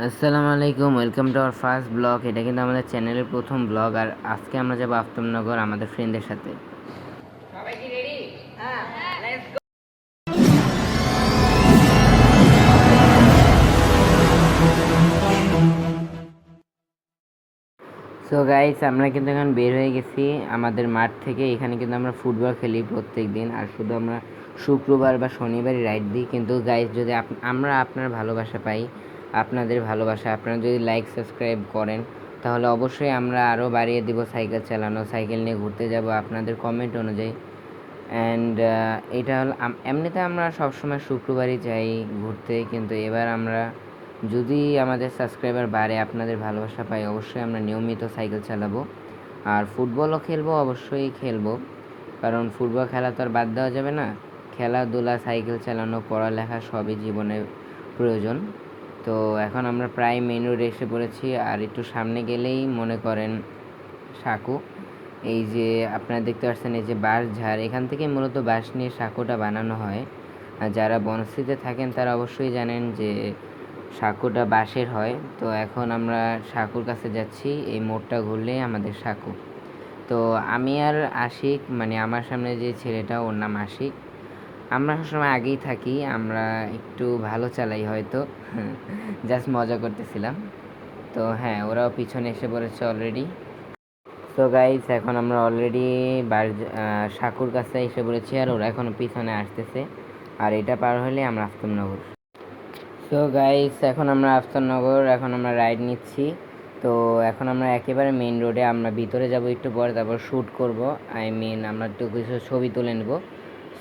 আসসালামু আলাইকুম welcome to our first blog এটা কিন্তু আমাদের চ্যানেলের প্রথম ব্লগ আর আজকে আমরা যাব আফতাবনগর আমাদের ফ্রেন্ডদের সাথে। সো গাইস আমরা কিন্তু এখন বের হয়ে গেছি আমাদের মাঠ থেকে। এখানে কিন্তু আমরা ফুটবল খেলি প্রত্যেক দিন আর শুধু আমরা শুক্রবার বা শনিবারই রাইড দিই। কিন্তু গাইস যদি আমরা আপনার ভালোবাসা পাই আপনাদের ভালোবাসা। আপনারা যদি লাইক সাবস্ক্রাইব করেন, তাহলে অবশ্যই আমরা আরও বাড়িয়ে দিব সাইকেল চালানো, সাইকেল নিয়ে ঘুরতে যাব আপনাদের কমেন্ট অনুযায়ী। অ্যান্ড এটা হল এমনিতে আমরা সবসময় শুক্রবারই যাই ঘুরতে, কিন্তু এবার আমরা যদি আমাদের সাবস্ক্রাইবার বাড়ে, আপনাদের ভালোবাসা পাই, অবশ্যই আমরা নিয়মিত সাইকেল চালাবো। আর ফুটবলও খেলব, অবশ্যই খেলব। কারণ ফুটবল খেলা তো আর বাদ দেওয়া যাবে না। খেলাধুলা, সাইকেল চালানো, পড়ালেখা সবই জীবনে প্রয়োজন। তো এখন আমরা প্রায় মেন রোডে এসে পড়েছি। আর একটু সামনে গেলেই মনে করেন সাঁকো। এই যে আপনারা দেখতে পাচ্ছেন, এই যে বাঁশ ঝাড়, এখান থেকে মূলত বাঁশ নিয়ে সাঁকোটা বানানো হয়। আর যারা বনস্থিতে থাকেন, তারা অবশ্যই জানেন যে সাঁকোটা বাঁশের হয়। তো এখন আমরা সাঁকুর কাছে যাচ্ছি, এই মোড়টা ঘুরলেই আমাদের সাঁকো। তো আমি আর আশিক মানে আমার সামনে যে ছেলেটা, ওর নাম আশিক। আমরা সবসময় আগেই থাকি, আমরা একটু ভালো চালাই হয়তো। জাস্ট মজা করতেছিলাম। তো হ্যাঁ ওরাও পিছনে এসে পড়েছে অলরেডি সো গাইস এখন আমরা অলরেডি বার সাকুর কাছে এসে পড়েছি আর ওরা এখনও পিছনে আসতেছে। আর এটা পার হলে আমরা আফতাবনগর। সো গাইস এখন আমরা আফতাবনগর, এখন আমরা রাইড নিচ্ছি। তো এখন আমরা একেবারে মেইন রোডে আমরা ভিতরে যাব একটু পরে, তারপর শ্যুট করব। আই মিন আমরা একটু কিছু ছবি তুলে নেব।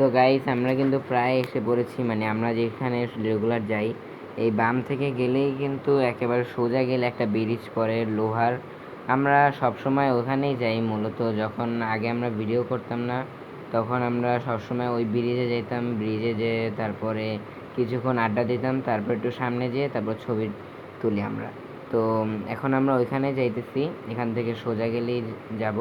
সো গাইস আমরা কিন্তু প্রায় এসে পড়েছি মানে আমরা যেখানে রেগুলার যাই, এই বাম থেকে গেলেই কিন্তু একেবারে সোজা গেলে একটা ব্রিজ পড়ে লোহার। আমরা সব সময় ওখানেই যাই মূলত, যখন আগে আমরা ভিডিও করতাম না, তখন আমরা সবসময় ওই ব্রিজে যেতাম ব্রিজে যেয়ে তারপরে কিছুক্ষণ আড্ডা দিতাম, তারপর একটু সামনে যেয়ে তারপর ছবি তুলি আমরা। তো, এখন আমরা ওইখানে যাইতেছি, এখান থেকে সোজা গেলেই যাব।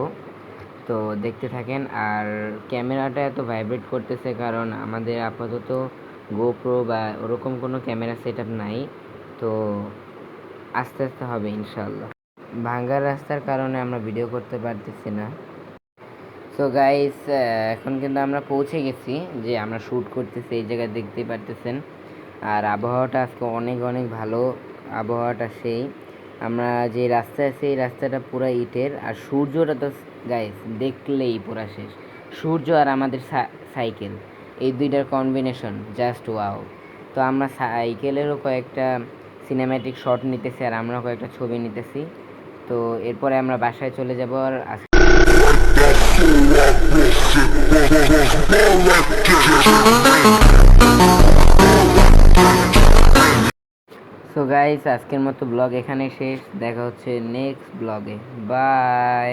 তো দেখতে থাকেন। আর ক্যামেরাটা এত ভাইব্রেট করতেছে কারণ আমাদের আপাতত গোপ্রো বা ওরকম কোনো ক্যামেরা সেট নাই। তো আস্তে আস্তে হবে ইনশাল্লাহ ভাঙ্গার রাস্তার কারণে আমরা ভিডিও করতে পারতেছি না। সো গাইস এখন কিন্তু আমরা পৌঁছে গেছি যে আমরা শ্যুট করতেছি, এই জায়গায় দেখতেই পারতেছেন। আর আবহাওয়াটা আজকে অনেক অনেক ভালো। আবহাওয়াটা সেই। আমরা যে রাস্তায় আছি, এই রাস্তাটা পুরো ইটের। আর সূর্যটা তো গাইস দেখলেই পুরা শেষ। সূর্য আর আমাদের সাইকেল এই দুইটার কম্বিনেশন জাস্ট ওয়াও তো আমরা সাইকেলেরও কয়েকটা সিনেম্যাটিক শট নিতেছি আর আমরাও কয়েকটা ছবি নিতেছি। তো এরপরে আমরা বাসায় চলে যাব আর সো গাইস আজকের মতো ব্লগ এখানে শেষ। দেখা হচ্ছে নেক্সট ব্লগে বাই